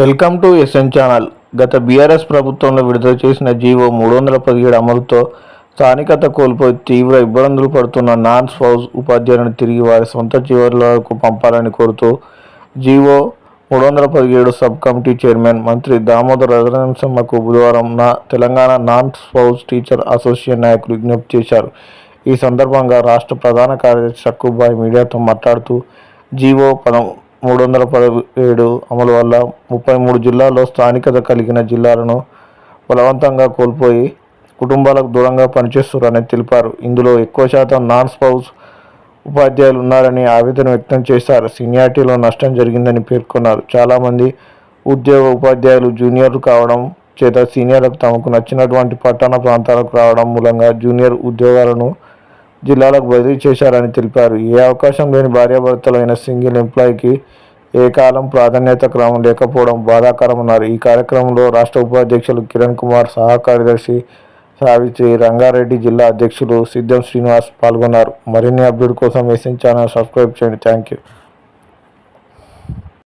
Welcome to S N channel. గత BRS ప్రభుత్వంలో విడుదల చేసిన జీవో మూడు వందల పదిహేడు అమలుతో స్థానికత కోల్పోయి తీవ్ర ఇబ్బందులు పడుతున్న నాన్ స్పౌస్ ఉపాధ్యాయులను తిరిగి వారి సొంత జీవోలకు పంపాలని కోరుతూ జీవో మూడు వందల పదిహేడు సబ్ కమిటీ చైర్మన్ మంత్రి దామోదర్ రఘునంశమ్మకు బుధవారం నా Telangana non spouse teacher association నాయకులు విజ్ఞప్తి చేశారు. ఈ సందర్భంగా రాష్ట్ర ప్రధాన కార్యదర్శి సక్కుబాయ్ మీడియాతో మాట్లాడుతూ జీవో పదం మూడు వందల పదిహేడు అమలు వల్ల ముప్పై మూడు జిల్లాల్లో స్థానికత కలిగిన జిల్లాలను బలవంతంగా కోల్పోయి కుటుంబాలకు దూరంగా పనిచేస్తున్నారని తెలిపారు. ఇందులో ఎక్కువ శాతం నాన్ స్పౌస్ ఉపాధ్యాయులు ఉన్నారని ఆవేదన వ్యక్తం చేశారు. సీనియారిటీలో నష్టం జరిగిందని పేర్కొన్నారు. చాలామంది ఉద్యోగ ఉపాధ్యాయులు జూనియర్లు కావడం చేత సీనియర్లకు తమకు నచ్చినటువంటి పట్టణ ప్రాంతాలకు రావడం మూలంగా జూనియర్ ఉద్యోగాలను జిల్లాలకు బదిలీ చేశారని తెలిపారు. ఏ అవకాశం లేని భార్యాభర్తలైన సింగిల్ ఎంప్లాయీకి ఏ కాలం ప్రాధాన్యత క్రమం లేకపోవడం బాధాకరమన్నారు. ఈ కార్యక్రమంలో రాష్ట్ర ఉపాధ్యక్షులు కిరణ్ కుమార్ సహా కార్యదర్శి సావిత్రి రంగారెడ్డి జిల్లా అధ్యక్షులు సిద్ధం శ్రీనివాస్ పాల్గొన్నారు. మరిన్ని అప్డేట్ కోసం ఎస్ఎన్ ఛానల్ సబ్స్క్రైబ్ చేయండి. Thank you